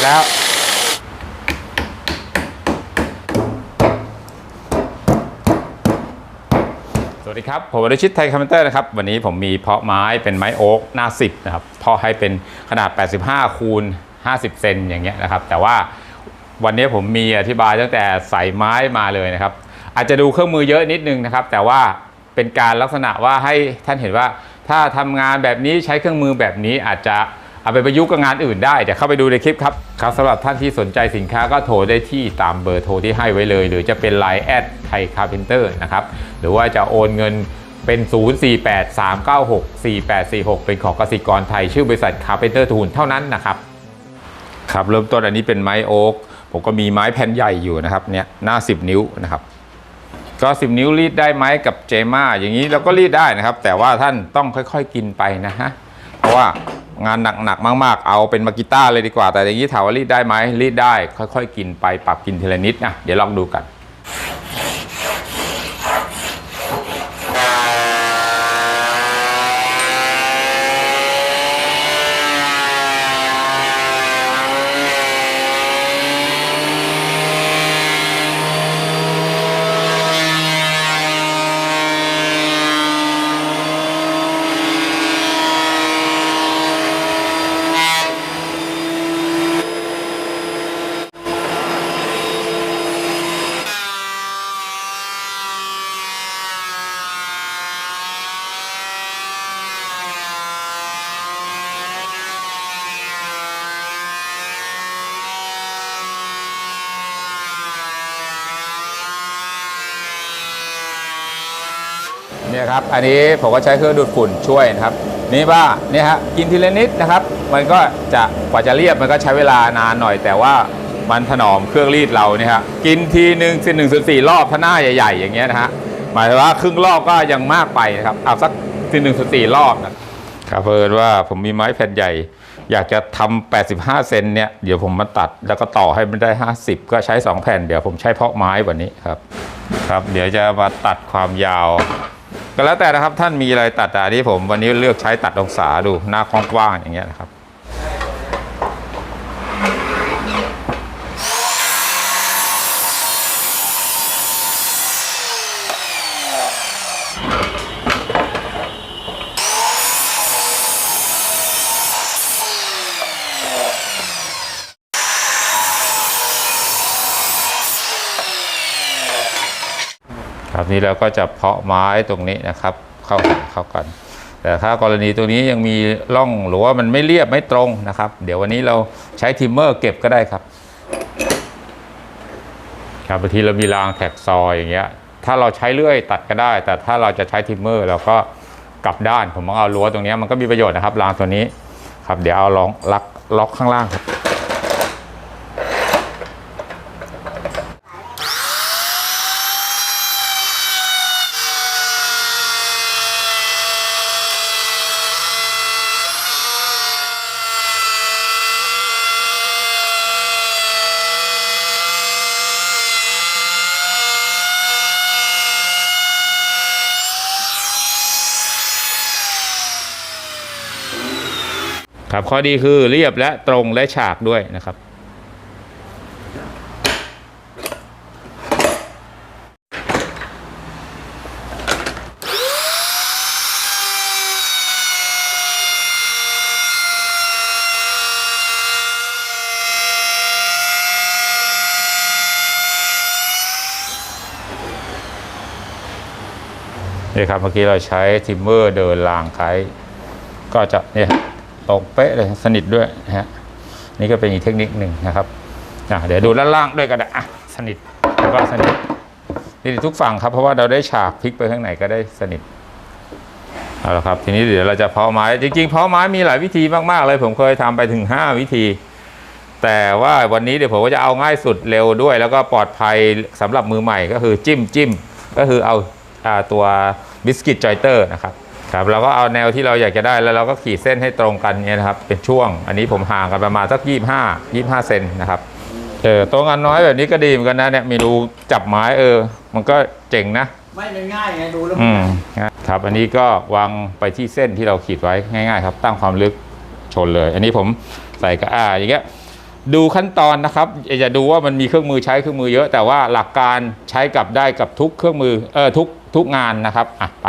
จแล้ว สวัสดีครับ ผมวรชิตไทยคอมเมนเตอร์นะครับ วันนี้ผมมีเพาะไม้เป็นไม้โอ๊กหน้า 10 นะครับ เพาะให้เป็นขนาด 85 คูณ 50 เซนอย่างเงี้ยนะครับ แต่ว่าวันนี้ผมมีอธิบายตั้งแต่ใส่ไม้มาเลยนะครับ อาจจะดูเครื่องมือเยอะนิดนึงนะครับ แต่ว่าเป็นการลักษณะว่าให้ท่านเห็นว่าถ้าทำงานแบบนี้ใช้เครื่องมือแบบนี้อาจจะ เอาไปประยุกต์กับงานอื่นได้เดี๋ยวเข้าไปดูในคลิปครับครับสำหรับท่านที่สนใจสินค้าก็โทรได้ที่ตามเบอร์โทรที่ให้ไว้เลย หรือจะเป็น Line แอดไทยคาร์เพนเตอร์นะครับหรือว่าจะโอนเงินเป็น 0483964846 เป็นของกสิกรไทย ชื่อบริษัทคาร์เพนเตอร์ทูนเท่านั้นนะครับครับเริ่มต้นอันนี้เป็นไม้โอ๊กผมก็มีไม้แผ่นใหญ่อยู่นะครับเนี่ยหน้า 10 นิ้วนะครับก็ 10 นิ้วรีดได้ไหมกับเจม่าอย่างนี้เราก็รีดได้นะครับ แต่ว่าท่านต้องค่อยๆกินไปนะฮะเพราะว่า งานหนักๆมาก ๆ เอาเป็นมากิต้าเลยดีกว่า แต่อย่างนี้ถามว่ารีดได้ไหมรีดได้ ค่อย ๆ กินไปปรับกินทีละนิดนะเดี๋ยวลองดูกัน เนี่ยครับอันนี้ผมก็ใช้เครื่องดูดฝุ่นช่วยนะครับ นี่ว่าเนี่ยฮะกินทีละนิดนะครับ มันก็จะกว่าจะเรียบมันก็ใช้เวลานานหน่อย แต่ว่ามันถนอมเครื่องรีดเราเนี่ยฮะกินทีหนึ่งสิหนึ่งส่วนสี่รอบถ้าหน้าใหญ่ๆ อย่างเงี้ยนะฮะหมายถึงว่าครึ่งรอบก็ยังมากไปนะครับเอาสักสิหนึ่งส่วนสี่รอบนะครับเพิ่นว่าผมมีไม้แผ่นใหญ่ อยากจะทำ85 เซนเนี่ยเดี๋ยวผมมาตัดแล้วก็ต่อให้มันได้ 50 ก็ใช้ 2 แผ่นเดี๋ยวผมใช้เพาะไม้วันนี้ครับครับ เดี๋ยวจะมาตัดความยาว ก็แล้วแต่นะครับท่านมีอะไรตัดแต่ะที่ผมวันนี้เลือกใช้ตัดองศาดูหน้ากว้างๆอย่างเงี้ยนะครับ ครับนี่เราก็จะเพาะไม้ตรงนี้นะครับ เข้าเข้ากัน แต่ถ้ากรณีตรงนี้ยังมีร่องหรือว่ามันไม่เรียบไม่ตรงนะครับ เดี๋ยววันนี้เราใช้ทิมเมอร์เก็บก็ได้ครับครับบางทีเรามีรางแท็กซอยอย่างเงี้ยถ้าเราใช้เลื่อยตัดก็ได้ แต่ถ้าเราจะใช้ทิมเมอร์เราก็กลับด้านผมต้องเอารั้วตรงนี้มันก็มีประโยชน์นะครับรางตัวนี้ครับ เดี๋ยวเอาล็อกล็อกล็อกข้างล่างครับ ครับข้อดีคือเรียบและตรงและฉากด้วยนะครับ นี่ครับเมื่อกี้เราใช้ทิมเมอร์เดินรางไกก็จะเนี่ย ตรงเป๊ะเลยสนิทด้วยนะฮะนี่ก็เป็นอีกเทคนิคหนึ่งนะครับอะเดี๋ยวดูด้านล่างด้วยกันนะอะสนิทแล้วก็สนิทนี่ทุกฝั่งครับเพราะว่าเราได้ฉากพลิกไปข้างในก็ได้สนิทเอาละครับทีนี้เดี๋ยวเราจะเพาะไม้จริงๆเพาะไม้มีหลายวิธีมากๆเลย ผมเคยทำไปถึง 5 วิธี แต่ว่าวันนี้เดี๋ยวผมก็จะเอาง่ายสุดเร็วด้วย แล้วก็ปลอดภัยสำหรับมือใหม่ก็คือจิ้มจิ้มก็คือเอาอาตัวบิสกิตจอยเตอร์นะครับ ครับเราก็เอาแนวที่เราอยากจะได้แล้วเราก็ขีดเส้นให้ตรงกันเนี่ยนะครับ เป็นช่วง อันนี้ผมห่างกันประมาณสัก 25 25เซนนะครับเออตัวงานน้อยแบบนี้ก็ดีเหมือนกันนะเนี่ยมีรูจับไม้เออ มันก็เจ๋งนะ ไม่มันง่ายไงดูแล้วอืมันมง่ายครับอันนี้ก็วางไปที่เส้นที่เราขีดไว้ง่าย ๆ ครับ ตั้งความลึกชนเลย อันนี้ผมใส่กระอาอย่างเงี้ยดูขั้นตอนนะครับอย่าดูว่ามันมีเครื่องมือใช้เครื่องมือเยอะ แต่ว่าหลักการใช้กับได้กับทุกเครื่องมือเออทุกทุกงานนะครับอะไป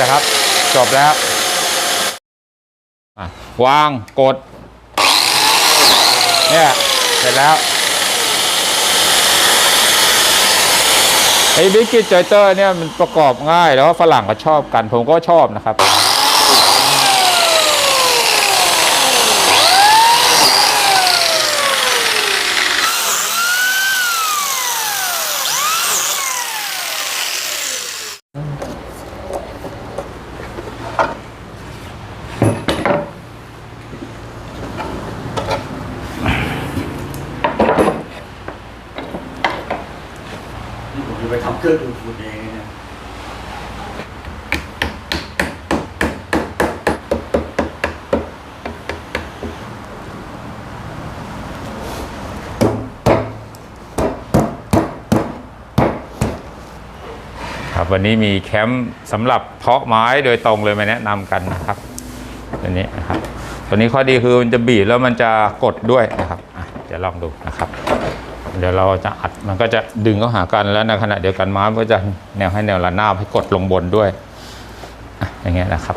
นะครับ จบแล้ววางกด เนี่ยเสร็จแล้วไอ้บิกกิจอยเตอร์เนี่ยมันประกอบง่ายแล้วฝรั่งก็ชอบกัน ผมก็ชอบนะครับ นี่ผมจะไปทำเครื่องดูดฝุ่นเองเนี่ยครับวันนี้มีแคมป์สำหรับเพาะไม้โดยตรงเลยมาแนะนำกันนะครับตัวนี้นะครับตัวนี้ข้อดีคือมันจะบีบแล้วมันจะกดด้วยนะครับอะเดี๋ยวลองดูนะครับ เดี๋ยวเราจะอัดมันก็จะดึงเข้าหากันแล้วในขณะเดียวกันม้มันก็จะแนวให้แนวระนาบให้กดลงบนด้วยอย่างเงี้ยนะครับ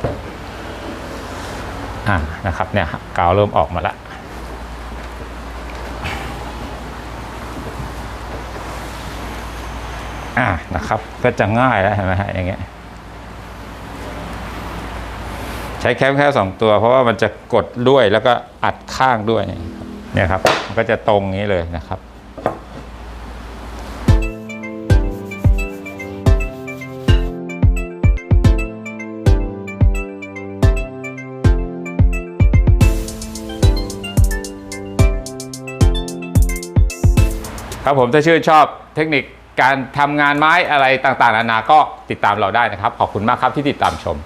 อ่านะครับเนี่ยกาวเริ่มออกมาล้วอ่านะครับก็จะง่ายแล้วเห็นไหมฮะอย่างเงี้ยใช้แคมแค่สองตัวเพราะว่ามันจะกดด้วยแล้วก็อัดข้างด้วยเนี่ยครับ มันก็จะตรงนี้เลยนะครับ ครับผมถ้าชื่นชอบเทคนิคการทำงานไม้อะไรต่างๆนานาก็ติดตามเราได้นะครับ ขอบคุณมากครับที่ติดตามชม